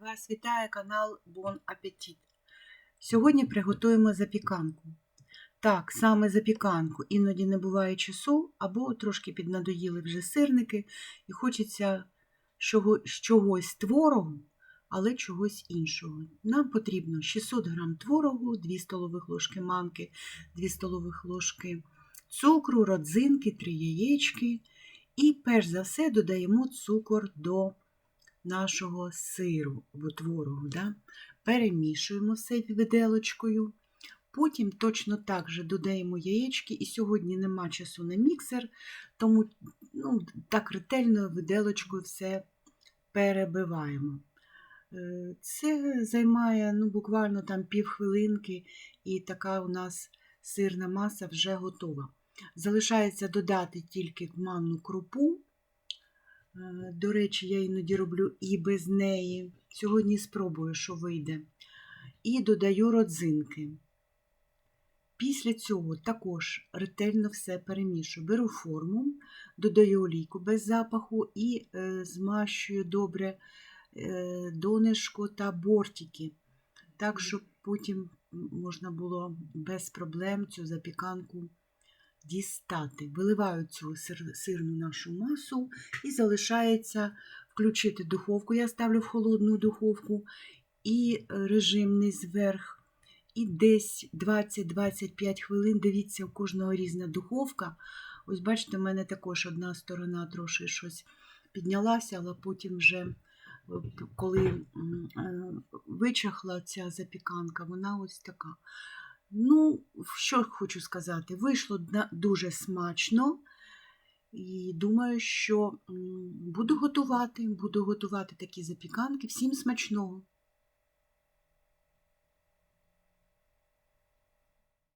Вас вітає канал Bon Appetit. Сьогодні приготуємо запіканку. Так, саме запіканку. Іноді не буває часу, або трошки піднадоїли вже сирники, і хочеться чого- чогось творогу, але чогось іншого. Нам потрібно 600 г творогу, 2 столових ложки манки, 2 столових ложки цукру, родзинки, 3 яєчки. І перш за все додаємо цукор до нашого сиру або творогу. Да? Перемішуємо все виделочкою. Потім точно так же додаємо яєчки. І сьогодні нема часу на міксер, тому ну, так ретельно виделочкою все перебиваємо. Е, Це займає ну, буквально там півхвилинки, і така у нас сирна маса вже готова. Залишається додати тільки манну крупу. Е, До речі, я іноді роблю і без неї. Сьогодні спробую, що вийде. І додаю родзинки. Після цього також ретельно все перемішую. Беру форму, додаю олійку без запаху і е, змащую добре е, донишко та бортики, так, щоб потім можна було без проблем цю запіканку дістати. Виливаю цю сир, сирну нашу масу і залишається включити духовку. Я ставлю в холодну духовку і режимний зверх. І десь 20-25 хвилин, дивіться, у кожного різна духовка. Ось бачите, в мене також одна сторона трошки щось піднялася, але потім вже, коли вичахла ця запіканка, вона ось така. Ну, що хочу сказати, вийшло дуже смачно. І думаю, що буду готувати, буду готувати такі запіканки. Всім смачного!